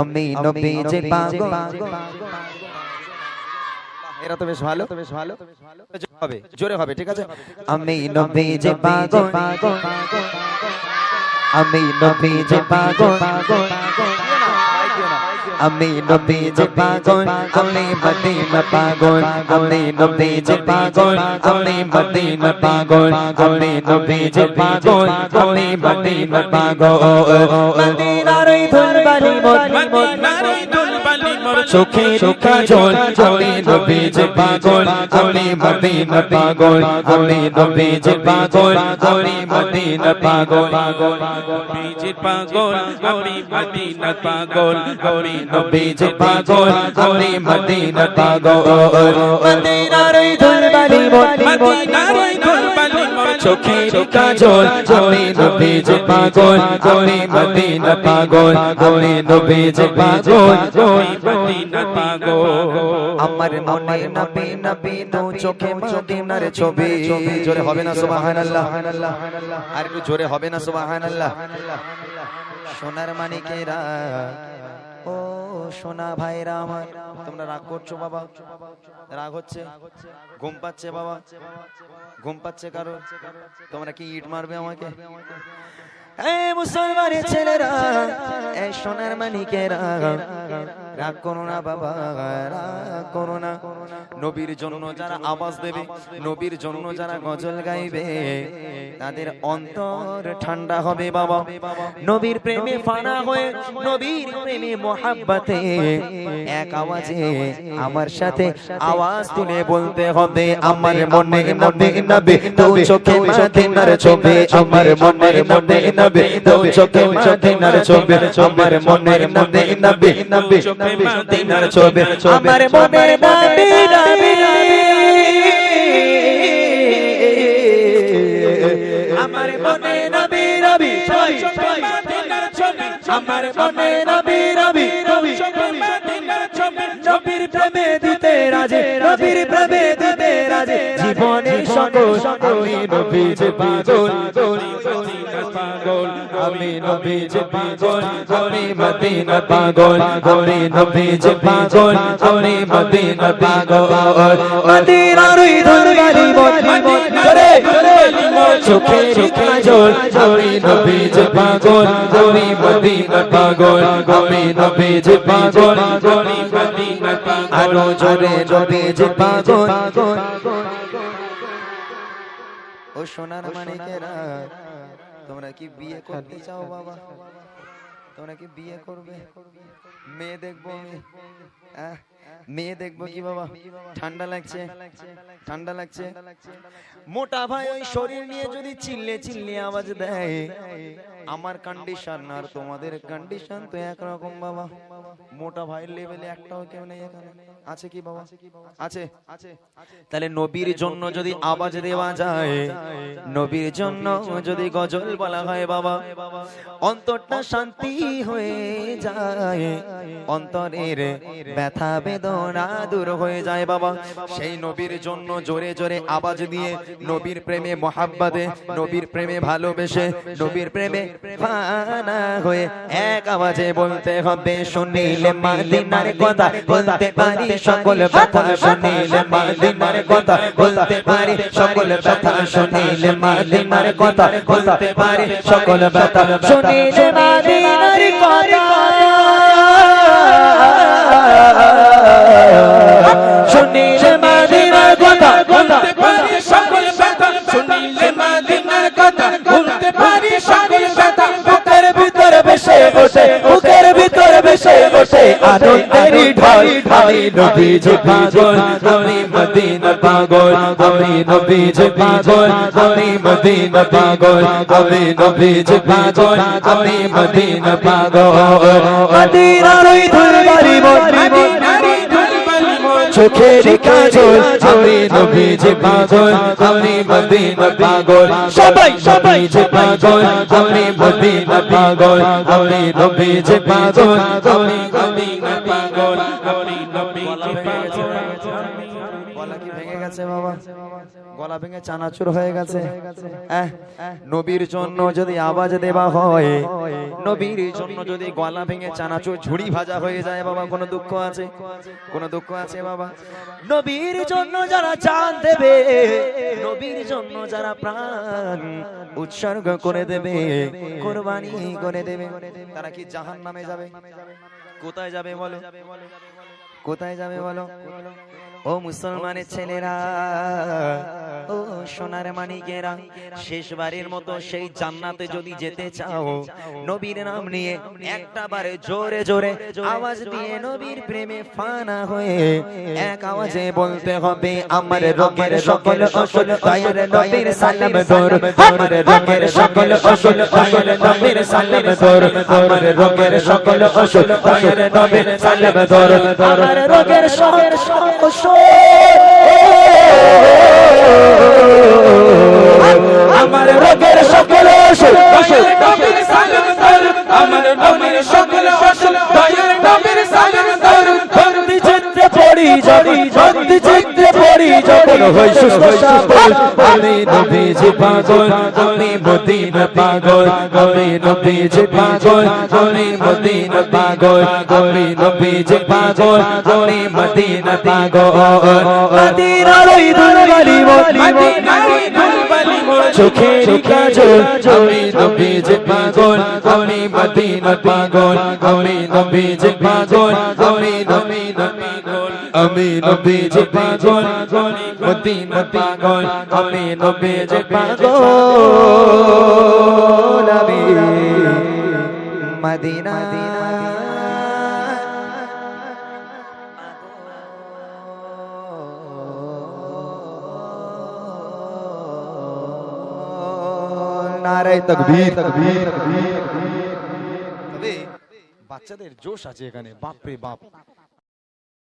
আমি নবী যে পাগল। এরা তো বেশ ভালো। তো বেশ ভালো। জোরে হবে জোরে হবে ঠিক আছে? আমি নবী যে পাগল। আমি নবী যে পাগল। আমি নবী যে পাগল, আমি মদিনা পাগল, আমি নবী যে পাগল, আমি মদিনা পাগল, আমি নবী যে পাগল, আমি মদিনা পাগল। মদিনার ওই ধুলবালি মদিনা চোখে চোখা জল, আমি নবী যে পাগল, আমি মদিনা পাগল, আমি নবী যে পাগল, আমি মদিনা পাগল। বীজের পাগল, আমি মদিনা পাগল, আমি নবী যে পাগল, আমি মদিনা পাগল। মদিনার ওই ধুলবালি মদিনার ওই ধুলবালি মোর চোখে চোখা জল আমি নবী যে পাগল আমি মদিনা পাগল আমি নবী যে পাগল আমি মদিনা পাগল। আমার মনে নবী নবী দু চোখে মদিনার ছবি। জোরে হবে না সুবহানাল্লাহ। আর একটু জোরে হবে না সুবহানাল্লাহ। সোনার মানিকেরা সোনা ভাইরা আমার। তোমরা রাগ করছ বাবা? রাগ হচ্ছে? ঘুম পাচ্ছে বাবা? ঘুম পাচ্ছে কারও? তোমরা কি ইট মারবে আমাকে? এই মুসলমানের ছেলেরা, এই সোনার মানিকেরা রাগ করো না বাবা রাগ করো না। নবীর জন্য যারা আওয়াজ দেবে, নবীর জন্য যারা গজল গাইবে, তাদের অন্তর ঠান্ডা হবে বাবা। নবীর প্রেমে ফানা হয়ে, নবীর প্রেমে মোহাব্বতে এক আওয়াজে আমার সাথে আওয়াজ তুলে বলতে হবে, আমার মনে নবে নবে তো চোখে মদিনার ছবি, আমার মনে নবে নবে তো চোখে মদিনার ছবি, আমার মনে নবে নবে নবে চোখে মদিনার ছবি আমার মনে নবে নবে আমার মনে নবী রবি ছয় ছয় মদিনার ছবি আমার মনে নবী রবি রবি মদিনার ছবি নবীর প্রেমে দিতে রাজে নবীর প্রেমে দিতে রাজে জীবনে সকল পাগল আমি নবী যে পাগল আমি মদিনা পাগল আমি নবী যে পাগল আমি মদিনা পাগল মদিনার ওই ধুলবালি মদিনা চোখের কাজল আমি নবী পাগল আমি মদিনা পাগল আমি নবী পাগল আমি মদিনা পাগল আরও জোরে নবী পাগল ও সোনার মানিকেরা তোমরা কি বিয়ে করতে চাও বাবা? তোমরা কি বিয়ে করবে? মেয়ে দেখব আমি। মেয়ে দেখব কি বাবা? ঠান্ডা লাগছে ঠান্ডা লাগছে। মোটা ভাই ওই শরীর নিয়ে যদি চিল্লে চিল্লে আওয়াজ দেয় আমার কন্ডিশন আর তোমাদের কন্ডিশন তো একরকম বাবা। মোটা ভাইয়ের লেভেলে একটাও কেউ নেই এখানে। আছে কি বাবা? আছে আছে। তাহলে নবীর জন্য যদি আওয়াজ দেওয়া যায় নবীর জন্য যদি গজল বলা হয় বাবা অন্তরটা শান্তি হয়ে যায়। অন্তরের ব্যথা বেদনা দূর হয়ে যায় বাবা। সেই নবীর জন্য জোরে জোরে আওয়াজ দিয়ে নবীর প্রেমে মহাব্বাদে নবীর প্রেমে ভালোবেসে নবীর প্রেমে ফানা হয়ে এক আওয়াজে বলতে হবে শুনিলে মাদিনার কথা বলতে পারি। সকল ব্যথা শুনিলে মাদিনার কথা বলতে পারি। সকল ব্যথা শুনিলে মাদিনার কথা বলতে পারি। সকল ব্যথা শুনিলে মাদিনার কথা। শুনিলে মাদিনার কথা বলতে পারি। সকল ব্যথা শুনিলে মদিনার কথা বলতে পারি। সকল ব্যথা বসে বুকের ভিতর বসে বসে আনন্দের ঢাই ঢাই নবী যে পাগল আমি মদিনা পাগল আমি নবী যে পাগল আমি মদিনা পাগল আমি নবী যে পাগল আমি মদিনা পাগল। মদিনার ওই ধুলবালি মোর চোখের কাজল আমি নবী যে পাগল আমি মদিনা পাগল সবাই সবাই যে পাগল আমি মদিনা পাগল আমি নবী যে পাগল আমি মদিনা পাগল আমি নবীজি পাগল গলা কি ভেঙে গেছে বাবা। গলা ভেঙে চানাচুর হয়ে গেছে। নবীর জন্য যদি আওয়াজ দেওয়া হয়, নবীর জন্য যদি গলা ভেঙে চানাচুর, ঝুড়ি ভাজা হয়ে যায় বাবা, কোনো দুঃখ আছে? কোনো দুঃখ আছে বাবা? নবীর জন্য যারা জান দেবে, নবীর জন্য যারা প্রাণ উৎসর্গ করে দেবে, কোরবানি করে দেবে, তারা কি জাহান নামে যাবে? কোথায় যাবে বলো? কোথায় যাবে বলো? ও মুসলমানের ছেলেরা, ও সোনার মানিকেরা শেষবারের মতো সেই জান্নাতে যদি যেতে চাও, নবীর নাম নিয়ে একটা বারে জোরে জোরে আওয়াজ দিয়ে নবীর প্রেমে ফানা হয়ে এক আওয়াজে বলতে হবে, আমার রোগের সকল অসল তাইর নবীর সালাম দর, আমার রোগের সকল অসল তাইর নবীর সালাম দর, আমার রোগের সকল অসল তাইর নবীর সালাম দর, আমার রোগের সকল অসল আমার রোগের সকল দর আমার নবীর সকল দর বন্দি চিত্রে পড়ি যখন হই সুস্থ আমি নবীজি পাগল, আমি মদিনা পাগল, আমি নবীজি পাগল, আমি মদিনা পাগল, আমি নবীজি পাগল, আমি মদিনা পাগল। মদিনার ওই দুলবালি মদিনার ওই দুলবালি চোখের কাজল, আমি নবীজি পাগল, আমি মদিনা পাগল, আমি নবীজি পাগল, আমি আমি নবীজি পাগল মদিনা পাগল আমি নবীজি পাগল আমি মদিনা নারায় তকবীর। তকবীর। তবে বাচ্চাদের জোশ আছে এখানে বাপ রে বাপ।